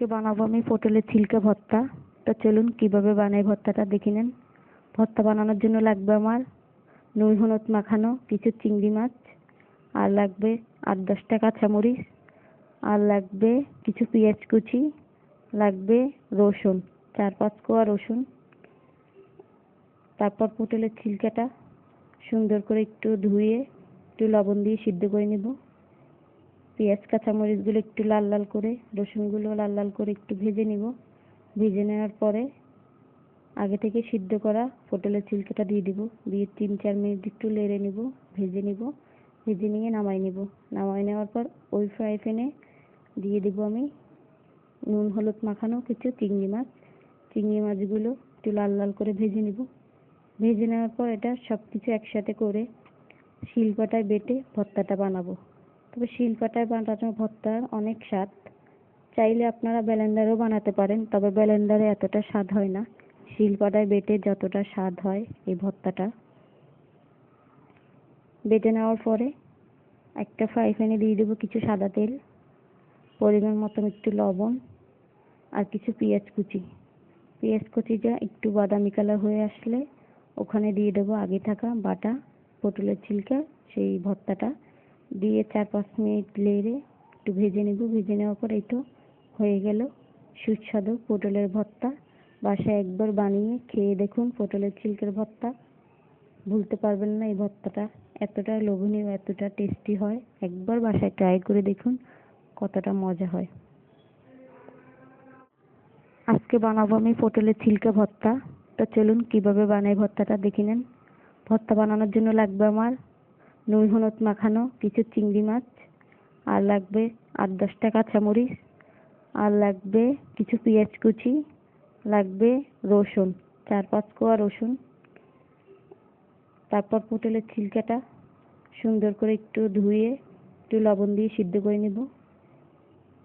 আজকে বানাবো আমি? পটলের ছিলকা ভর্তা। তো চলুন কীভাবে বানাই ভর্তাটা? দেখে নেন। ভর্তা বানানোর জন্য লাগবে আমার নুন, হলুদ মাখানো, কিছু চিংড়ি মাছ, আর লাগবে আট দশটা কাঁচামরিচ, আর লাগবে কিছু পেঁয়াজ কুচি, লাগবে রসুন, চার পাঁচ কোয়া রসুন। তারপর পটলের ছিলকাটা সুন্দর করে একটু ধুয়ে, একটু লবণ দিয়ে সিদ্ধ করে নেব। পেঁয়াজ কাঁচামরিচগুলো একটু লাল লাল করে রসুনগুলো লাল লাল করে একটু ভেজে নিব। ভেজে নেওয়ার পরে আগে থেকে সিদ্ধ করা পটলের ছিলকাটা দিয়ে দিব। দিয়ে তিন চার মিনিট একটু নেড়ে নিব, ভেজে নিব, ভেজে নিয়ে নামাই নিব। নামাই নেওয়ার পর ওই ফ্রাই প্যানে দিয়ে দিব আমি নুন, হলুদ মাখানো কিছু চিংড়ি মাছ। চিংড়ি মাছগুলো একটু লাল লাল করে ভেজে নিব। ভেজে নেওয়ার পর এটা সব কিছু একসাথে করে শিলপাটায় বেটে ভর্তাটা বানাবো। তবে শিলপাটায় বানানো ভর্তার অনেক স্বাদ। চাইলে আপনারা ব্লেন্ডারেও বানাতে পারেন, তবে ব্লেন্ডারে এতটা স্বাদ হয় না। শিলপাটায় বেটে যতটা স্বাদ হয় এই ভর্তাটা। বেটে নেওয়ার পরে একটা ফ্রাই প্যানে দিয়ে দেবো কিছু সাদা তেল, পরিমাণ মতন একটু লবণ আর কিছু পেঁয়াজ কুচি। পেঁয়াজ কুচিটা একটু বাদামি কালার হয়ে আসলে ওখানে দিয়ে দেবো আগে থাকা বাটা, পটলের ছিলকা, সেই ভর্তাটা। দিয়ে চার পাঁচ মিনিট নেড়ে একটু ভেজে নেব। ভেজে নেওয়ার পর এই হয়ে গেল সুস্বাদু পটলের ভর্তা। বাসায় একবার বানিয়ে খেয়ে দেখুন পটলের ছিলকের ভর্তা। ভুলতে পারবেন না এই ভর্তাটা। এতটা লোভনীয়, এতটা টেস্টি হয়। একবার বাসায় ট্রাই করে দেখুন কতটা মজা হয়। আজকে বানাবো আমি পটলের ছিলকা ভর্তা। তো চলুন কীভাবে বানাই ভর্তাটা দেখে নেন। ভর্তা বানানোর জন্য লাগবে আমার নুন, হলুদ মাখানো, কিছু চিংড়ি মাছ, আর লাগবে আট দশটা কাঁচামরিচ, আর লাগবে কিছু পেঁয়াজ কুচি, লাগবে রসুন, চার পাঁচ কোয়া রসুন। তারপর পটলের ছিলকাটা সুন্দর করে একটু ধুয়ে, একটু লবণ দিয়ে সিদ্ধ করে নেব।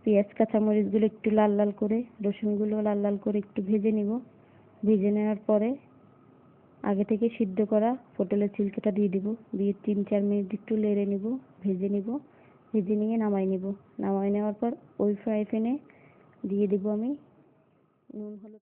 পেঁয়াজ, কাঁচামরিচগুলো একটু লাল লাল করে, রসুনগুলো লাল লাল করে একটু ভেজে নিব। ভেজে নেওয়ার পরে আগে থেকে সিদ্ধ করা পটলের ছিলকেটা দিয়ে দিব। দিয়ে তিন, চার মিনিট একটু লেড়ে নিব, ভেজে নিব, ভেজে নিয়ে নামাই নিব। নামাই নেওয়ার পর ওই ফ্রাই প্যানে দিয়ে দিব আমি নুন, হলুদ